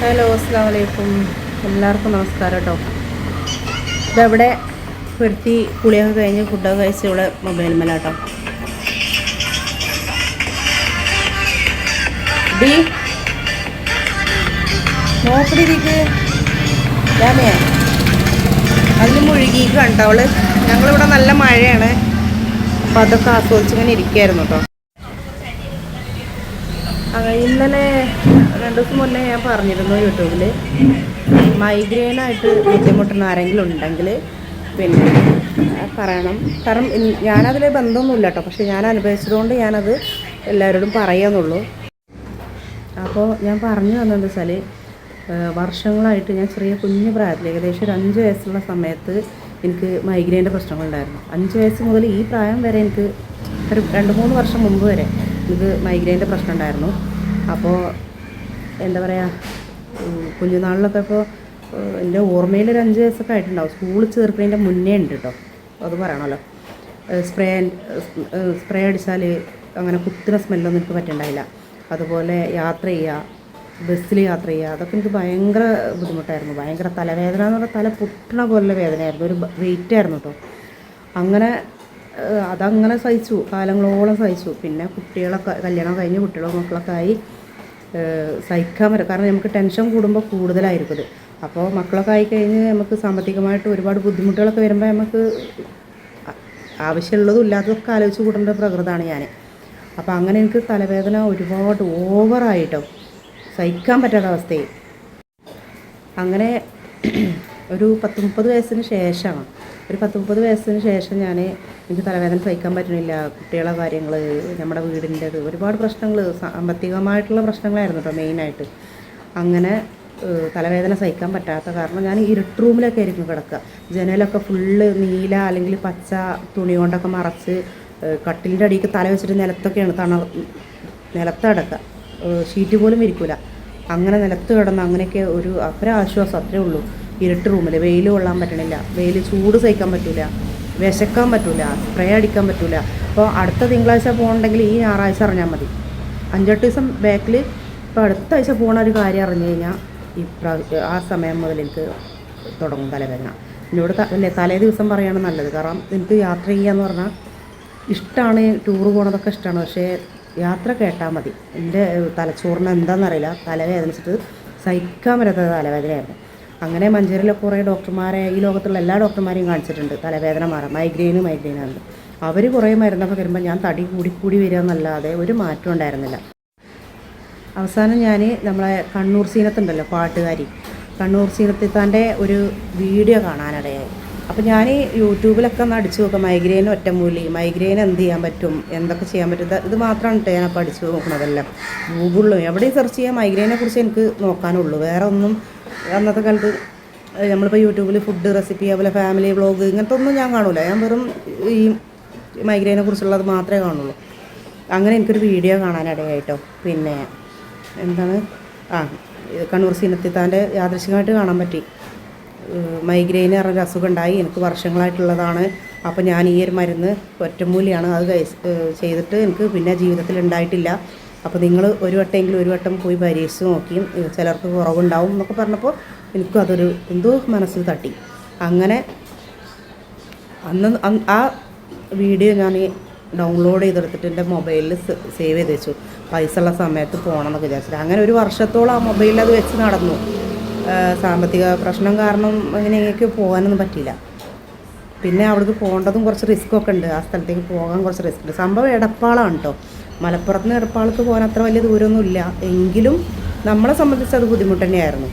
Hello അസ്സാം വലൈക്കും എല്ലാവർക്കും നമസ്കാരം കേട്ടോ ഇതവിടെ? വരുത്തി കുളിയൊക്കെ കഴിഞ്ഞ് ഫുഡൊക്കെ കഴിച്ച് ഇവിടെ മൊബൈൽ മേലാട്ടോ ഡി? നോക്കടിരിക്ക് അതിന് മുഴുകി അവൾ. ഞങ്ങളിവിടെ നല്ല മഴയാണ്. അപ്പോൾ അതൊക്കെ ആസ്വദിച്ചിങ്ങനെ ഇരിക്കുകയായിരുന്നു കേട്ടോ ഇന്നലെ രണ്ട് ദിവസം മുന്നേ ഞാൻ പറഞ്ഞിരുന്നു യൂട്യൂബിൽ മൈഗ്രെയിനായിട്ട് ബുദ്ധിമുട്ടുന്ന ആരെങ്കിലും ഉണ്ടെങ്കിൽ പിന്നെ പറയണം. കാരണം ഞാനതിൽ ബന്ധമൊന്നുമില്ല കേട്ടോ പക്ഷെ ഞാൻ അനുഭവിച്ചതുകൊണ്ട് ഞാനത് എല്ലാവരോടും പറയാന്നുള്ളൂ. അപ്പോൾ ഞാൻ പറഞ്ഞു വന്നത് വെച്ചാൽ വർഷങ്ങളായിട്ട് ഞാൻ ചെറിയ കുഞ്ഞു പ്രായത്തിൽ ഏകദേശം ഒരു അഞ്ച് വയസ്സുള്ള സമയത്ത് എനിക്ക് മൈഗ്രെയിന്റെ പ്രശ്നങ്ങളുണ്ടായിരുന്നു. അഞ്ച് വയസ്സ് മുതൽ ഈ പ്രായം വരെ എനിക്ക് ഒരു രണ്ട് മൂന്ന് വർഷം മുമ്പ് വരെ എനിക്ക് മൈഗ്രെയിന്റെ പ്രശ്നം ഉണ്ടായിരുന്നു. അപ്പോൾ എന്താ പറയുക കുഞ്ഞുനാളിലൊക്കെ ഇപ്പോൾ എന്റെ ഓർമ്മയിൽ ഒരു അഞ്ച് വയസ്സൊക്കെ ആയിട്ടുണ്ടാവും. സ്കൂളിൽ ചേർക്കുന്നതിന്റെ മുന്നേ ഉണ്ട് കേട്ടോ അത് പറയണമല്ലോ സ്പ്രേ സ്പ്രേ അടിച്ചാൽ അങ്ങനെ കുത്തുന്ന സ്മെല്ലൊന്നും എനിക്ക് പറ്റുണ്ടായില്ല. അതുപോലെ യാത്ര ചെയ്യുക ബസ്സിൽ യാത്ര ചെയ്യുക അതൊക്കെ എനിക്ക് ഭയങ്കര ബുദ്ധിമുട്ടായിരുന്നു. ഭയങ്കര തലവേദന എന്ന് പറഞ്ഞാൽ തല പൊട്ടണ പോലുള്ള വേദനയായിരുന്നു. ഒരു വെയിറ്റ് ആയിരുന്നു കേട്ടോ അങ്ങനെ അതങ്ങനെ സഹിച്ചു. കാലങ്ങളോളം സഹിച്ചു. പിന്നെ കുട്ടികളൊക്കെ കല്യാണം കഴിഞ്ഞ് കുട്ടികളും മക്കളൊക്കെ ആയി സഹിക്കാൻ പറ്റും. കാരണം നമുക്ക് ടെൻഷൻ കൂടുമ്പോൾ കൂടുതലായിരിക്കും അപ്പോൾ മക്കളൊക്കെ ആയിക്കഴിഞ്ഞ് നമുക്ക് സാമ്പത്തികമായിട്ട് ഒരുപാട് ബുദ്ധിമുട്ടുകളൊക്കെ വരുമ്പോൾ നമുക്ക് ആവശ്യമുള്ളതും ഇല്ലാത്തതൊക്കെ ആലോചിച്ച് കൂട്ടേണ്ട പ്രകൃതമാണ് ഞാൻ അപ്പോൾ അങ്ങനെ എനിക്ക് തലവേദന ഒരുപാട് ഓവറായിട്ടോ സഹിക്കാൻ പറ്റാത്ത അവസ്ഥയായി. അങ്ങനെ ഒരു പത്ത് മുപ്പത് വയസ്സിന് ശേഷമാണ് ഒരു പത്ത് മുപ്പത് വയസ്സിന് ശേഷം ഞാൻ എനിക്ക് തലവേദന സഹിക്കാൻ പറ്റുന്നില്ല. കുട്ടികളെ കാര്യങ്ങൾ നമ്മുടെ വീടിന്റെത് ഒരുപാട് പ്രശ്നങ്ങൾ സാമ്പത്തികമായിട്ടുള്ള പ്രശ്നങ്ങളായിരുന്നു കേട്ടോ മെയിനായിട്ട്. അങ്ങനെ തലവേദന സഹിക്കാൻ പറ്റാത്ത കാരണം ഞാൻ ഇരുട്ട് റൂമിലൊക്കെ ആയിരിക്കും കിടക്കുക. ജനലൊക്കെ ഫുള്ള് നീല അല്ലെങ്കിൽ പച്ച തുണി കൊണ്ടൊക്കെ മറച്ച് കട്ടിലിന്റെ അടിയിൽ തല വെച്ചിട്ട് നിലത്തൊക്കെയാണ് തണ നിലത്ത് കിടക്കുക. ഷീറ്റ് പോലും ഇരിക്കില്ല അങ്ങനെ നിലത്ത് കിടന്ന് അങ്ങനെയൊക്കെ ഒരു അത്ര ആശ്വാസം അത്രേ ഉള്ളൂ. ഇരുട്ട് റൂമിൽ വെയിൽ കൊള്ളാൻ പറ്റണില്ല. വെയിൽ ചൂട് സഹിക്കാൻ പറ്റില്ല വിശക്കാൻ പറ്റില്ല സ്പ്രേ അടിക്കാൻ പറ്റില്ല അപ്പോൾ അടുത്ത തിങ്കളാഴ്ച പോകണമെങ്കിൽ ഈ ഞായറാഴ്ച അറിഞ്ഞാൽ മതി. അഞ്ചെട്ട് ദിവസം ബാക്കിൽ ഇപ്പോൾ അടുത്ത ആഴ്ച പോകണ ഒരു കാര്യം അറിഞ്ഞു കഴിഞ്ഞാൽ ഈ ആ സമയം മുതൽ എനിക്ക് തുടങ്ങും തലവേദന. എന്നോട് അല്ലേ തലേ ദിവസം പറയുകയാണ് നല്ലത്. കാരണം എനിക്ക് യാത്ര ചെയ്യാന്ന് പറഞ്ഞാൽ ഇഷ്ടമാണ് ടൂർ പോകണതൊക്കെ ഇഷ്ടമാണ് പക്ഷേ യാത്ര കേട്ടാൽ മതി. എന്റെ തലച്ചോറിന് എന്താണെന്നറിയില്ല തലവേദനിച്ചിട്ട് സഹിക്കാൻ പറ്റാത്ത തലവേദനയായിരുന്നു. അങ്ങനെ മഞ്ചേരിയിലെ കുറേ ഡോക്ടർമാരെ ഈ ലോകത്തുള്ള എല്ലാ ഡോക്ടർമാരെയും കാണിച്ചിട്ടുണ്ട്. തലവേദന മാറാം മൈഗ്രെയിന് മൈഗ്രെയിനാണ് അവർ കുറേ മരുന്നൊക്കെ തരുമ്പോൾ ഞാൻ തടി കൂടി കൂടി വരിക എന്നല്ലാതെ ഒരു മാറ്റം ഉണ്ടായിരുന്നില്ല. അവസാനം ഞാൻ നമ്മളെ കണ്ണൂർ സീനത്തുണ്ടല്ലോ പാട്ടുകാരി. കണ്ണൂർ സീനത്തിത്താന്റെ ഒരു വീഡിയോ കാണാനിടയായി. അപ്പോൾ ഞാൻ യൂട്യൂബിലൊക്കെ ഒന്ന് അടിച്ചു നോക്കാം മൈഗ്രെയിൻ ഒറ്റമൂലി മൈഗ്രെയിൻ എന്ത് ചെയ്യാൻ പറ്റും എന്തൊക്കെ ചെയ്യാൻ പറ്റും ഇത് മാത്രമാണ് കേട്ടോ പഠിച്ചു അടിച്ചു നോക്കണതെല്ലാം. ഗൂഗിളിലും എവിടെയും സെർച്ച് ചെയ്യാൻ മൈഗ്രെയിനെ കുറിച്ച് എനിക്ക് നോക്കാനുള്ളൂ. വേറെ ഒന്നും അന്നത്തെ കാലത്ത് നമ്മളിപ്പോൾ യൂട്യൂബിൽ ഫുഡ് റെസിപ്പി അതുപോലെ ഫാമിലി വ്ളോഗ് ഇങ്ങനത്തെ ഒന്നും ഞാൻ കാണൂല. ഞാൻ വെറും ഈ മൈഗ്രൈനെ കുറിച്ചുള്ളത് മാത്രമേ കാണുള്ളൂ. അങ്ങനെ എനിക്കൊരു വീഡിയോ കാണാനിടയായിട്ടോ. പിന്നെ എന്താണ്? ആ കണ്ണൂർ സിനത്തിത്താന്റെ യാദൃശികമായിട്ട് കാണാൻ പറ്റി. മൈഗ്രെയിൻ പറഞ്ഞൊരു അസുഖം ഉണ്ടായി എനിക്ക് വർഷങ്ങളായിട്ടുള്ളതാണ്. അപ്പോൾ ഞാൻ ഈ ഒരു മരുന്ന് ഒറ്റമൂലിയാണ് അത് ചെയ്തിട്ട് എനിക്ക് പിന്നെ ജീവിതത്തിൽ ഉണ്ടായിട്ടില്ല. അപ്പോൾ നിങ്ങൾ ഒരു വട്ടമെങ്കിലും ഒരു വട്ടം പോയി പരീക്ഷിച്ച് നോക്കിയും ചിലർക്ക് കുറവുണ്ടാവും എന്നൊക്കെ പറഞ്ഞപ്പോൾ എനിക്കും അതൊരു എന്തോ മനസ്സിൽ തട്ടി. അങ്ങനെ അന്ന് ആ വീഡിയോ ഞാൻ ഡൗൺലോഡ് ചെയ്തെടുത്തിട്ട് എന്റെ മൊബൈലിൽ സേവ് ചെയ്ത് വെച്ചു. പൈസ ഉള്ള സമയത്ത് പോകണം എന്നൊക്കെ വിചാരിച്ചിട്ട്. അങ്ങനെ ഒരു വർഷത്തോളം ആ മൊബൈലിൽ അത് വെച്ച് നടന്നു. സാമ്പത്തിക പ്രശ്നം കാരണം അങ്ങനെയൊക്കെ പോകാനൊന്നും പറ്റിയില്ല. പിന്നെ അവിടേക്ക് പോകേണ്ടതും കുറച്ച് റിസ്ക് ഒക്കെ ഉണ്ട്. ആ സ്ഥലത്തേക്ക് പോകാൻ കുറച്ച് റിസ്ക് ഉണ്ട്. സംഭവം എടപ്പാളാണ് കേട്ടോ. മലപ്പുറത്ത് നിന്ന് എടപ്പാളത്ത് പോകാൻ അത്ര വലിയ ദൂരമൊന്നും ഇല്ല എങ്കിലും നമ്മളെ സംബന്ധിച്ച് അത് ബുദ്ധിമുട്ട് തന്നെയായിരുന്നു.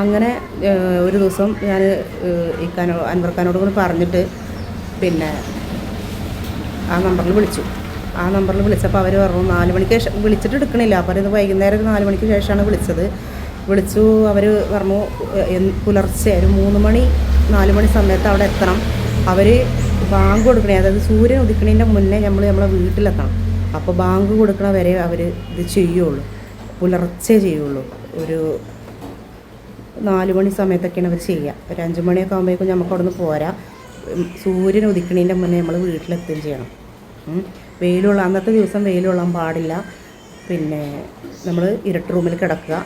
അങ്ങനെ ഒരു ദിവസം ഞാൻ ഇക്കാനോ അൻവർക്കാനോട് കൂടി പറഞ്ഞിട്ട് പിന്നെ ആ നമ്പറിൽ വിളിച്ചു. ആ നമ്പറിൽ വിളിച്ചപ്പോൾ അവർ പറഞ്ഞു നാല് മണിക്ക് ശേഷം വിളിച്ചിട്ട് എടുക്കണില്ല. അപ്പോൾ ഇത് വൈകുന്നേരം ഒരു നാല് മണിക്ക് ശേഷമാണ് വിളിച്ചത്. വിളിച്ചു അവർ പറഞ്ഞു പുലർച്ചെ ഒരു മൂന്ന് മണി നാല് മണി സമയത്ത് അവിടെ എത്തണം. അവർ ബാങ്ക് കൊടുക്കണേ അതായത് സൂര്യൻ ഉദിക്കണേന്റെ മുന്നേ നമ്മൾ നമ്മളെ വീട്ടിലെത്തണം. അപ്പോൾ ബാങ്ക് കൊടുക്കണ വരെ അവർ ഇത് ചെയ്യുള്ളൂ. പുലർച്ചെ ചെയ്യുള്ളൂ. ഒരു നാല് മണി സമയത്തൊക്കെയാണ് അവർ ചെയ്യുക ഒരു അഞ്ച് മണിയൊക്കെ ആകുമ്പോഴേക്കും നമുക്ക് അവിടെ നിന്ന് പോരാ സൂര്യൻ ഉദിക്കണേന്റെ മുന്നേ നമ്മൾ വീട്ടിലെത്തുകയും ചെയ്യണം. വെയിലുള്ള അന്നത്തെ ദിവസം വെയിലുള്ളാൻ പാടില്ല. പിന്നെ നമ്മൾ ഇരുട്ട് റൂമിൽ കിടക്കുക.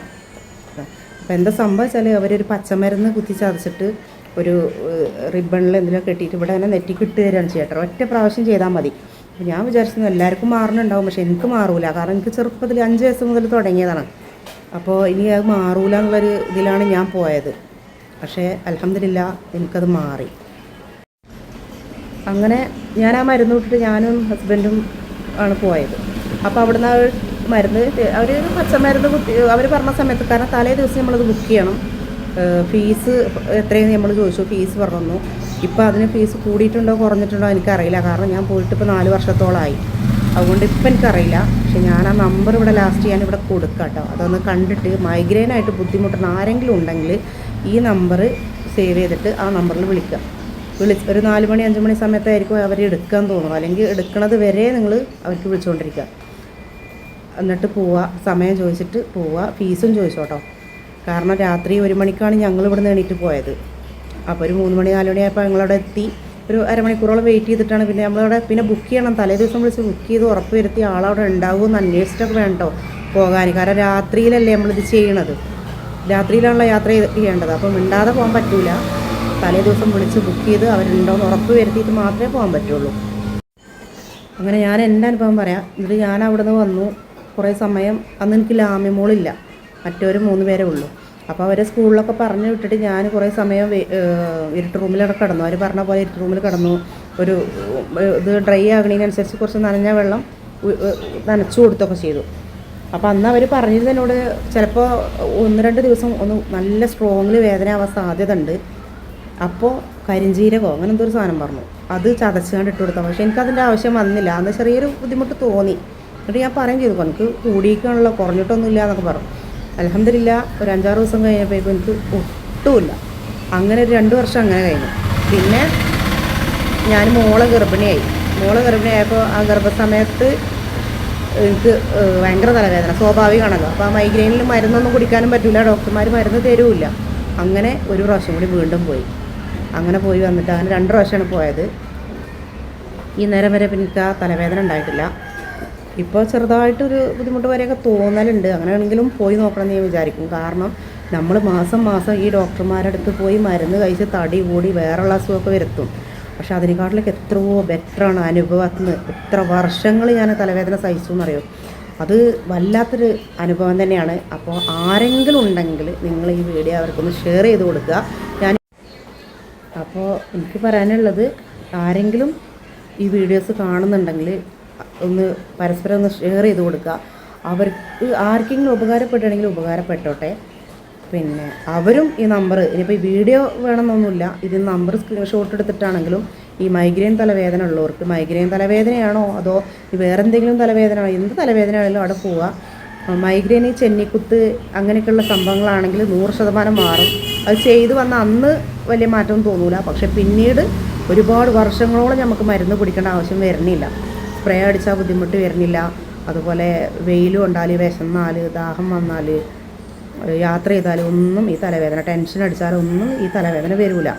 അപ്പോൾ എന്താ സംഭവം വെച്ചാൽ അവരൊരു പച്ചമരുന്ന് കുത്തി ചതച്ചിട്ട് ഒരു റിബണിൽ എന്തെങ്കിലും കെട്ടിയിട്ട് ഇവിടെ തന്നെ നെറ്റി കിട്ടുകയാണ് ചേട്ടൻ ഒറ്റ പ്രാവശ്യം ചെയ്താൽ മതി. അപ്പോൾ ഞാൻ വിചാരിച്ചിരുന്നു എല്ലാവർക്കും മാറുന്നുണ്ടാവും പക്ഷേ എനിക്ക് മാറൂല. കാരണം എനിക്ക് ചെറുപ്പത്തിൽ അഞ്ച് വയസ്സ് മുതൽ തുടങ്ങിയതാണ്. അപ്പോൾ ഇനി അത് മാറൂല എന്നുള്ളൊരു ഇതിലാണ് ഞാൻ പോയത്. പക്ഷേ അലഹമില്ല എനിക്കത് മാറി. അങ്ങനെ ഞാൻ ആ മരുന്ന് വിട്ടിട്ട് ഞാനും ഹസ്ബൻഡും ആണ് പോയത്. അപ്പോൾ അവിടുന്ന് അവർ മരുന്ന് അവർ പച്ചമരുന്ന് കുത്തി അവർ പറഞ്ഞ സമയത്ത് കാരണം തലേ ദിവസം നമ്മളത് ബുക്ക് ചെയ്യണം. ഫീസ് എത്രയെന്ന് നമ്മൾ ചോദിച്ചു ഫീസ് പറഞ്ഞു ഇപ്പോൾ അതിന് ഫീസ് കൂടിയിട്ടുണ്ടോ കുറഞ്ഞിട്ടുണ്ടോ എനിക്കറിയില്ല. കാരണം ഞാൻ പോയിട്ട് ഇപ്പോൾ നാല് വർഷത്തോളമായി അതുകൊണ്ട് ഇപ്പം എനിക്കറിയില്ല. പക്ഷെ ഞാൻ ആ നമ്പർ ഇവിടെ ലാസ്റ്റ് ഞാൻ ഇവിടെ കൊടുക്കാം കേട്ടോ അതൊന്ന് കണ്ടിട്ട് മൈഗ്രെയിനായിട്ട് ബുദ്ധിമുട്ടുന്ന ആരെങ്കിലും ഉണ്ടെങ്കിൽ ഈ നമ്പർ സേവ് ചെയ്തിട്ട് ആ നമ്പറിൽ വിളിക്കുക. വിളി ഒരു നാല് മണി അഞ്ച് മണി സമയത്തായിരിക്കും അവർ എടുക്കാൻ തോന്നുന്നു അല്ലെങ്കിൽ എടുക്കണത് വരെ നിങ്ങൾ അവർക്ക് വിളിച്ചുകൊണ്ടിരിക്കുക എന്നിട്ട് പോവുക സമയം ചോദിച്ചിട്ട് പോവുക ഫീസും ചോദിച്ചോട്ടോ. കാരണം രാത്രി ഒരു മണിക്കാണ് ഞങ്ങൾ ഇവിടുന്ന് എണീറ്റ് പോയത്. അപ്പോൾ ഒരു മൂന്ന് മണി നാല് മണിയായപ്പോൾ ഞങ്ങളവിടെ എത്തി. ഒരു അരമണിക്കൂറോളം വെയിറ്റ് ചെയ്തിട്ടാണ് പിന്നെ നമ്മളവിടെ പിന്നെ ബുക്ക് ചെയ്യണം. തലേ ദിവസം വിളിച്ച് ബുക്ക് ചെയ്ത് ഉറപ്പ് വരുത്തി ആളവിടെ ഉണ്ടാവുമെന്ന് അന്വേഷിച്ചിട്ടൊക്കെ വേണ്ടോ പോകാൻ കാരണം രാത്രിയിലല്ലേ നമ്മളിത് ചെയ്യണത്. രാത്രിയിലാണല്ലോ യാത്ര ചെയ്യേണ്ടത്. അപ്പം മിണ്ടാതെ പോകാൻ പറ്റൂല. തലേ ദിവസം വിളിച്ച് ബുക്ക് ചെയ്ത് അവരുണ്ടോയെന്ന് ഉറപ്പ് വരുത്തിയിട്ട് മാത്രമേ പോകാൻ പറ്റുള്ളൂ. അങ്ങനെ ഞാൻ എന്റെ അനുഭവം പറയാം. എന്നിട്ട് ഞാൻ അവിടെ നിന്ന് വന്നു. കുറേ സമയം അന്ന് എനിക്ക് ലാമ്യമോളില്ല മറ്റൊരു മൂന്ന് പേരേ ഉള്ളൂ. അപ്പോൾ അവരെ സ്കൂളിലൊക്കെ പറഞ്ഞു വിട്ടിട്ട് ഞാൻ കുറേ സമയം ഇരുട്ട് റൂമിലൊക്കെ കിടന്നു. അവർ പറഞ്ഞ പോലെ ഇരുട്ട് റൂമിൽ കിടന്നു. ഒരു ഇത് ഡ്രൈ ആകണതിനനുസരിച്ച് കുറച്ച് നനഞ്ഞ വെള്ളം നനച്ചു കൊടുത്തൊക്കെ ചെയ്തു. അപ്പോൾ അന്ന് അവർ പറഞ്ഞിരുന്നു എന്നോട് ചിലപ്പോൾ ഒന്ന് രണ്ട് ദിവസം ഒന്ന് നല്ല സ്ട്രോങ്ങിൽ വേദന ആവാൻ സാധ്യത ഉണ്ട് അപ്പോൾ കരിഞ്ചീരകോ അങ്ങനെ എന്തോ ഒരു സാധനം പറഞ്ഞു. അത് ചതച്ചുകൊണ്ട് ഇട്ട് കൊടുത്താൽ പക്ഷേ എനിക്കതിന്റെ ആവശ്യം വന്നില്ല. അന്ന് ചെറിയൊരു ബുദ്ധിമുട്ട് തോന്നി. എന്നിട്ട് ഞാൻ പറയും ചെയ്തു. എനിക്ക് കൂടിയിക്കാണല്ലോ കുറഞ്ഞിട്ടൊന്നുമില്ല എന്നൊക്കെ പറഞ്ഞു. അലഹമില്ല ഒരു അഞ്ചാറ് ദിവസം കഴിഞ്ഞപ്പോഴേക്കും എനിക്ക് ഒട്ടുമില്ല. അങ്ങനെ ഒരു രണ്ട് വർഷം അങ്ങനെ കഴിഞ്ഞു. പിന്നെ ഞാൻ മോളെ ഗർഭിണിയായി. മോളെ ഗർഭിണിയായപ്പോൾ ആ ഗർഭസമയത്ത് എനിക്ക് ഭയങ്കര തലവേദന സ്വാഭാവികമാണല്ലോ. അപ്പോൾ ആ മൈഗ്രെയിനിൽ മരുന്നൊന്നും കുടിക്കാനും പറ്റില്ല ഡോക്ടർമാർ മരുന്ന് തരുമില്ല അങ്ങനെ ഒരു പ്രാവശ്യം കൂടി വീണ്ടും പോയി. അങ്ങനെ പോയി വന്നിട്ട് അങ്ങനെ രണ്ട് പ്രാവശ്യമാണ് പോയത്. ഈ നേരം വരെ പിന്നെ ആ തലവേദന ഉണ്ടായിട്ടില്ല. ഇപ്പോൾ ചെറുതായിട്ടൊരു ബുദ്ധിമുട്ട് വരെയൊക്കെ തോന്നലുണ്ട്. അങ്ങനെയാണെങ്കിലും പോയി നോക്കണം എന്ന് ഞാൻ വിചാരിക്കും. കാരണം നമ്മൾ മാസം മാസം ഈ ഡോക്ടർമാരുടെ അടുത്ത് പോയി മരുന്ന് കഴിച്ച് തടി കൂടി വേറെയുള്ള അസുഖമൊക്കെ വരുത്തും. പക്ഷെ അതിനെക്കാട്ടിലൊക്കെ എത്രയോ ബെറ്ററാണ് അനുഭവത്തിൽ നിന്ന്. എത്ര വർഷങ്ങൾ ഞാൻ തലവേദന സഹിച്ചു എന്നറിയോ? അത് വല്ലാത്തൊരു അനുഭവം തന്നെയാണ്. അപ്പോൾ ആരെങ്കിലും ഉണ്ടെങ്കിൽ നിങ്ങൾ ഈ വീഡിയോ അവർക്കൊന്ന് ഷെയർ ചെയ്ത് കൊടുക്കുക. ഞാൻ അപ്പോൾ എനിക്ക് പറയാനുള്ളത് ആരെങ്കിലും ഈ വീഡിയോസ് കാണുന്നുണ്ടെങ്കിൽ ഒന്ന് പരസ്പരം ഒന്ന് ഷെയർ ചെയ്ത് കൊടുക്കുക. അവർക്ക് ആർക്കെങ്കിലും ഉപകാരപ്പെട്ടുണ്ടെങ്കിൽ ഉപകാരപ്പെട്ടോട്ടെ. പിന്നെ അവരും ഈ നമ്പർ ഇനിയിപ്പോൾ ഈ വീഡിയോ വേണമെന്നൊന്നുമില്ല. ഇത് നമ്പർ സ്ക്രീൻഷോട്ട് എടുത്തിട്ടാണെങ്കിലും ഈ മൈഗ്രെയിൻ തലവേദന ഉള്ളവർക്ക് മൈഗ്രെയിൻ തലവേദനയാണോ? അതോ വേറെ എന്തെങ്കിലും തലവേദന എന്ത് തലവേദന ആണെങ്കിലും അവിടെ പോവുക. മൈഗ്രെയിൻ ചെന്നിക്കുത്ത് അങ്ങനെയൊക്കെയുള്ള സംഭവങ്ങളാണെങ്കിൽ നൂറ് ശതമാനം മാറും. അത് ചെയ്തു വന്ന അന്ന് വലിയ മാറ്റം തോന്നൂല. പക്ഷെ പിന്നീട് ഒരുപാട് വർഷങ്ങളോളം നമുക്ക് മരുന്ന് പിടിക്കേണ്ട ആവശ്യം വരുന്നില്ല സ്പ്രേ അടിച്ചാൽ ബുദ്ധിമുട്ട് വരുന്നില്ല. അതുപോലെ വെയിൽ കൊണ്ടാൽ വിശന്നാൽ ദാഹം വന്നാൽ യാത്ര ചെയ്താൽ ഒന്നും ഈ തലവേദന ടെൻഷൻ അടിച്ചാലൊന്നും ഈ തലവേദന വരില്ല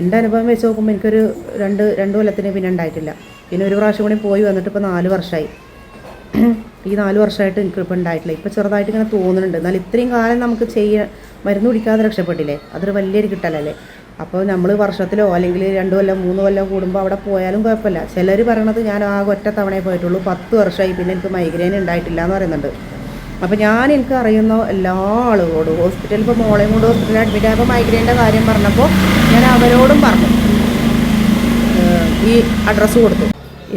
എന്റെ അനുഭവം വെച്ച് നോക്കുമ്പോൾ എനിക്കൊരു രണ്ട് രണ്ട് കൊല്ലത്തിന് പിന്നെ ഉണ്ടായിട്ടില്ല. പിന്നെ ഒരു പ്രാവശ്യം കൂടി പോയി വന്നിട്ട് ഇപ്പോൾ നാല് വർഷമായി ഈ നാല് വർഷമായിട്ട് എനിക്കിപ്പോൾ ഉണ്ടായിട്ടില്ല. ഇപ്പോൾ ചെറുതായിട്ട് ഇങ്ങനെ തോന്നുന്നുണ്ട്. എന്നാൽ ഇത്രയും കാലം നമുക്ക് ചെയ്യാൻ മരുന്ന് കുടിക്കാതെ രക്ഷപ്പെട്ടില്ലേ? അതൊരു വലിയൊരു കിട്ടലല്ലേ? അപ്പോൾ നമ്മൾ വർഷത്തിലോ അല്ലെങ്കിൽ രണ്ട് കൊല്ലം മൂന്ന് കൊല്ലം കൂടുമ്പോൾ അവിടെ പോയാലും കുഴപ്പമില്ല. ചിലർ പറയണത് ഞാൻ ആ ഒറ്റ തവണയെ പോയിട്ടുള്ളൂ. പത്ത് വർഷമായി പിന്നെ എനിക്ക് മൈഗ്രെയിൻ ഉണ്ടായിട്ടില്ല എന്ന് പറയുന്നുണ്ട്. അപ്പോൾ ഞാൻ എനിക്ക് അറിയുന്ന എല്ലാ ആളുകളോടും ഹോസ്പിറ്റലിൽ ഇപ്പോൾ മോളെയും കൊണ്ട് ഹോസ്പിറ്റലിൽ അഡ്മിറ്റ് ആയപ്പോൾ മൈഗ്രെയിന്റെ കാര്യം പറഞ്ഞപ്പോൾ ഞാൻ അവരോടും പറഞ്ഞു. ഈ അഡ്രസ്സ് കൊടുത്തു.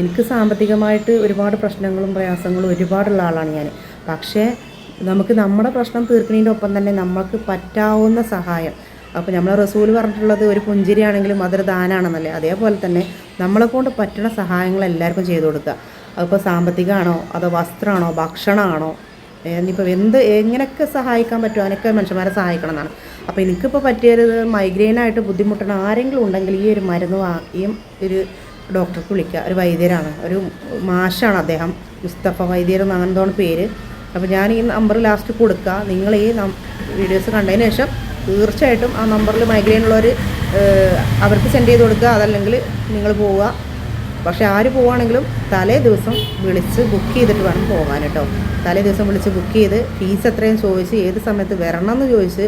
എനിക്ക് സാമ്പത്തികമായിട്ട് ഒരുപാട് പ്രശ്നങ്ങളും പ്രയാസങ്ങളും ഒരുപാടുള്ള ആളാണ് ഞാൻ പക്ഷേ നമുക്ക് നമ്മുടെ പ്രശ്നം തീർക്കുന്നതിന്റെ ഒപ്പം തന്നെ നമുക്ക് പറ്റാവുന്ന സഹായം അപ്പോൾ നമ്മൾ റസൂൽ പറഞ്ഞിട്ടുള്ളത് ഒരു പുഞ്ചിരിയാണെങ്കിലും അതൊരു ദാനാണെന്നല്ലേ? അതേപോലെ തന്നെ നമ്മളെ കൊണ്ട് പറ്റുന്ന സഹായങ്ങൾ എല്ലാവർക്കും ചെയ്തു കൊടുക്കുക. അതിപ്പോൾ സാമ്പത്തികമാണോ അതോ വസ്ത്രമാണോ ഭക്ഷണമാണോ? ഇനിയിപ്പോൾ എന്ത് എങ്ങനെയൊക്കെ സഹായിക്കാൻ പറ്റുമോ അതിനൊക്കെ മനുഷ്യന്മാരെ സഹായിക്കണം എന്നാണ് അപ്പോൾ എനിക്കിപ്പോൾ പറ്റിയത് മൈഗ്രെയിനായിട്ട് ബുദ്ധിമുട്ടണം ആരെങ്കിലും ഉണ്ടെങ്കിൽ ഈ ഒരു മരുന്ന് വാ ഈ ഒരു ഡോക്ടർക്ക് വിളിക്കുക. ഒരു വൈദ്യരാണ്. ഒരു മാഷാണ് അദ്ദേഹം. മുസ്തഫ വൈദ്യർ എന്ന് പേര്. അപ്പോൾ ഞാൻ ഈ നമ്പർ ലാസ്റ്റ് കൊടുക്കുക. നിങ്ങൾ ഈ വീഡിയോസ് കണ്ടതിന് ശേഷം തീർച്ചയായിട്ടും ആ നമ്പറിൽ മൈഗ്രെയിൻ ഉള്ളവർ അവർക്ക് സെൻഡ് ചെയ്ത് കൊടുക്കുക. അതല്ലെങ്കിൽ നിങ്ങൾ പോവുക. പക്ഷേ ആര് പോവുകയാണെങ്കിലും തലേ ദിവസം വിളിച്ച് ബുക്ക് ചെയ്തിട്ട് വേണം പോകാൻ കേട്ടോ. തലേ ദിവസം വിളിച്ച് ബുക്ക് ചെയ്ത് ഫീസ് എത്രയും ചോദിച്ച് ഏത് സമയത്ത് വരണം എന്ന് ചോദിച്ച്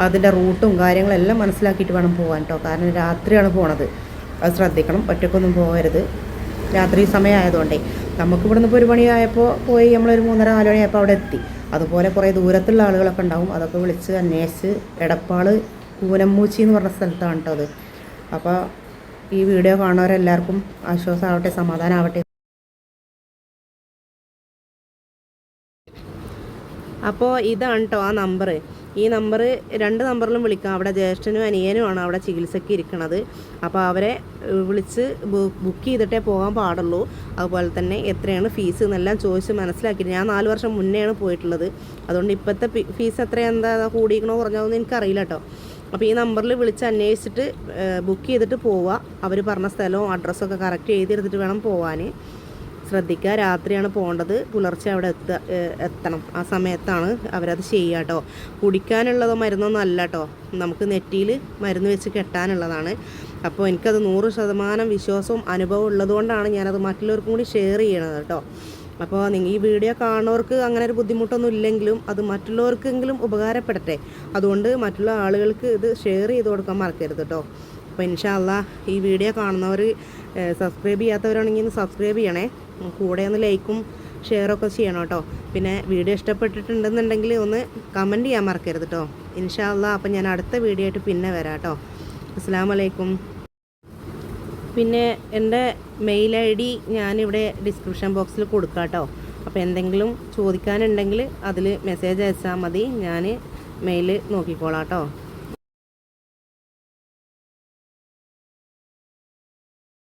അതിന്റെ റൂട്ടും കാര്യങ്ങളെല്ലാം മനസ്സിലാക്കിയിട്ട് വേണം പോകാൻ കേട്ടോ. കാരണം രാത്രിയാണ് പോണത്. അത് ശ്രദ്ധിക്കണം. ഒറ്റക്കൊന്നും പോകരുത്. രാത്രി സമയമായതുകൊണ്ടേ. നമുക്ക് ഇവിടുന്ന് ഇപ്പോൾ ഒരു മണിയായപ്പോൾ പോയി നമ്മളൊരു മൂന്നര നാല് മണിയായപ്പോൾ അവിടെ എത്തി. അതുപോലെ കുറേ ദൂരത്തുള്ള ആളുകളൊക്കെ ഉണ്ടാവും. അതൊക്കെ വിളിച്ച് അന്വേഷിച്ച് എടപ്പാൾ കൂനമ്മൂച്ചി എന്ന് പറഞ്ഞ സ്ഥലത്താണ് കേട്ടോ അത്. അപ്പോൾ ഈ വീഡിയോ കാണുന്നവരെല്ലാവർക്കും ആശ്വാസമാവട്ടെ സമാധാനമാവട്ടെ അപ്പോൾ ഇതാണ് കേട്ടോ ആ നമ്പർ ഈ നമ്പർ രണ്ട് നമ്പറിലും വിളിക്കാം. അവിടെ ജ്യേഷ്ഠനും അനിയനുമാണ് അവിടെ ചികിത്സയ്ക്ക് ഇരിക്കുന്നത് അപ്പോൾ അവരെ വിളിച്ച് ബുക്ക് ചെയ്തിട്ടേ പോകാൻ പാടുള്ളൂ. അതുപോലെ തന്നെ എത്രയാണ് ഫീസ് എന്നെല്ലാം ചോദിച്ച് മനസ്സിലാക്കിയിട്ട് ഞാൻ നാല് വർഷം മുന്നെയാണ് പോയിട്ടുള്ളത്. അതുകൊണ്ട് ഇപ്പോഴത്തെ ഫീസ് എത്ര എന്താ കൂടിക്കണോ കുറഞ്ഞോന്ന് എനിക്കറിയില്ല കേട്ടോ. അപ്പോൾ ഈ നമ്പറിൽ വിളിച്ച് അന്വേഷിച്ചിട്ട് ബുക്ക് ചെയ്തിട്ട് പോവുക. അവർ പറഞ്ഞ സ്ഥലവും അഡ്രസ്സൊക്കെ കറക്റ്റ് എഴുതിയെടുത്തിട്ട് വേണം പോവാൻ. ശ്രദ്ധിക്കുക. രാത്രിയാണ് പോകേണ്ടത്. പുലർച്ചെ അവിടെ എത്ത എത്തണം. ആ സമയത്താണ് അവരത് ചെയ്യുക കേട്ടോ കുടിക്കാനുള്ളതോ മരുന്നൊന്നും അല്ല കേട്ടോ നമുക്ക് നെറ്റിയിൽ മരുന്ന് വെച്ച് കെട്ടാനുള്ളതാണ്. അപ്പോൾ എനിക്കത് നൂറ് ശതമാനം വിശ്വാസവും അനുഭവം ഉള്ളതുകൊണ്ടാണ് ഞാനത് മറ്റുള്ളവർക്കും കൂടി ഷെയർ ചെയ്യണത് കേട്ടോ അപ്പോൾ നിങ്ങൾ ഈ വീഡിയോ കാണുന്നവർക്ക് അങ്ങനെ ഒരു ബുദ്ധിമുട്ടൊന്നും ഇല്ലെങ്കിലും അത് മറ്റുള്ളവർക്കെങ്കിലും ഉപകാരപ്പെടട്ടെ. അതുകൊണ്ട് മറ്റുള്ള ആളുകൾക്ക് ഇത് ഷെയർ ചെയ്ത് കൊടുക്കാൻ മറക്കരുത് കേട്ടോ അപ്പോൾ ഇൻഷാല്ല ഈ വീഡിയോ കാണുന്നവർ സബ്സ്ക്രൈബ് ചെയ്യാത്തവരാണെങ്കിൽ ഒന്ന് സബ്സ്ക്രൈബ് ചെയ്യണേ. കൂടെ ഒന്ന് ലൈക്കും ഷെയറൊക്കെ ചെയ്യണം കേട്ടോ. പിന്നെ വീഡിയോ ഇഷ്ടപ്പെട്ടിട്ടുണ്ടെന്നുണ്ടെങ്കിൽ ഒന്ന് കമന്റ് ചെയ്യാൻ മറക്കരുത് കേട്ടോ. ഇൻഷാല്ല അപ്പം ഞാൻ അടുത്ത വീഡിയോ ആയിട്ട് പിന്നെ വരാം കേട്ടോ. അസ്സാം വലൈക്കും പിന്നെ എന്റെ മെയിൽ ഐ ഡി ഞാനിവിടെ ഡിസ്ക്രിപ്ഷൻ ബോക്സിൽ കൊടുക്കാം കേട്ടോ. അപ്പോൾ എന്തെങ്കിലും ചോദിക്കാനുണ്ടെങ്കിൽ അതിൽ മെസ്സേജ് അയച്ചാൽ മതി. ഞാൻ മെയിൽ നോക്കിക്കോളാം കേട്ടോ.